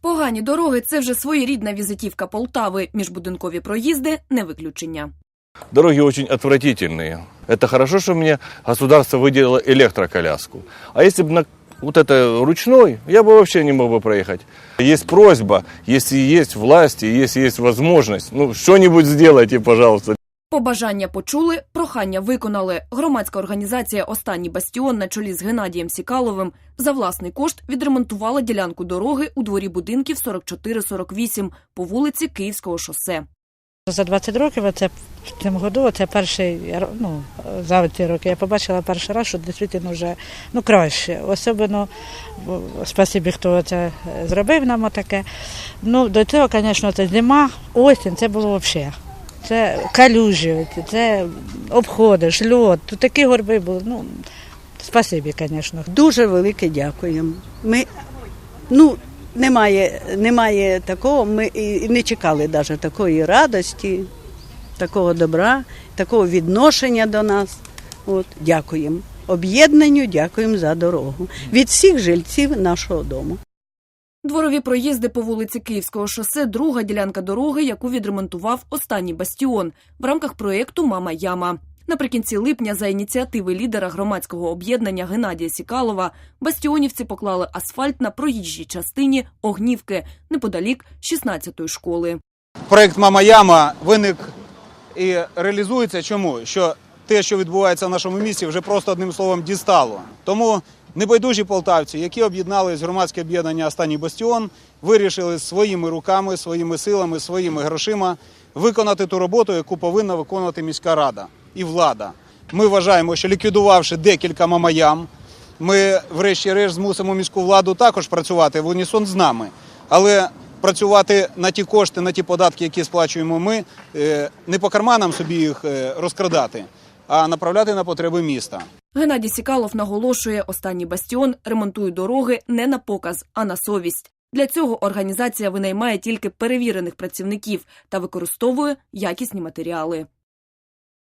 Погані дороги це вже своєрідна візитівка Полтави. Міжбудинкові проїзди не виключення. Дороги очень отвратительные. Это хорошо, что мне государство выделило электроколяску. А если бы на вот это ручной, я бы вообще не мог бы проехать. Есть просьба, если есть власти, если есть возможность, ну, что-нибудь сделайте, пожалуйста. Побажання почули, прохання виконали. Громадська організація Останній бастіон на чолі з Геннадієм Сікаловим за власний кошт відремонтувала ділянку дороги у дворі будинків 44-48 по вулиці Київського шосе. За 20 років, оце в цьому году, оце перший ну, за ці роки я побачила перший раз, що дійсно вже ну, краще. Особливо спасибі, хто це зробив нам таке. Ну, до цього, звісно, це зима, осінь, це було взагалі. Це калюжі, це обходиш, льот, тут такі горби були. Ну, спасибі, звісно. Дуже велике дякуємо. Ми ну немає, немає такого. Ми і не чекали навіть такої радості, такого добра, такого відношення до нас. От дякуємо. Об'єднанню дякуємо за дорогу від всіх жильців нашого дому. Дворові проїзди по вулиці Київського шосе друга ділянка дороги, яку відремонтував останній бастіон в рамках проєкту Мама Яма. Наприкінці липня, за ініціативи лідера громадського об'єднання Геннадія Сікалова, бастіонівці поклали асфальт на проїжджій частині Огнівки неподалік 16-ї школи. Проект Мама Яма виник і реалізується. Чому? Що те, що відбувається в нашому місті, вже просто одним словом дістало. Тому небайдужі полтавці, які об'єднались громадське об'єднання Останній бастіон, вирішили своїми руками, своїми силами, своїми грошима виконати ту роботу, яку повинна виконувати міська рада і влада. Ми вважаємо, що ліквідувавши декілька мамаям, ми, врешті-решт, змусимо міську владу також працювати в унісон з нами. Але працювати на ті кошти, на ті податки, які сплачуємо ми, е, не по карманам собі їх е, розкрадати, а направляти на потреби міста. Геннадій Сікалов наголошує, останній бастіон ремонтує дороги не на показ, а на совість. Для цього організація винаймає тільки перевірених працівників та використовує якісні матеріали.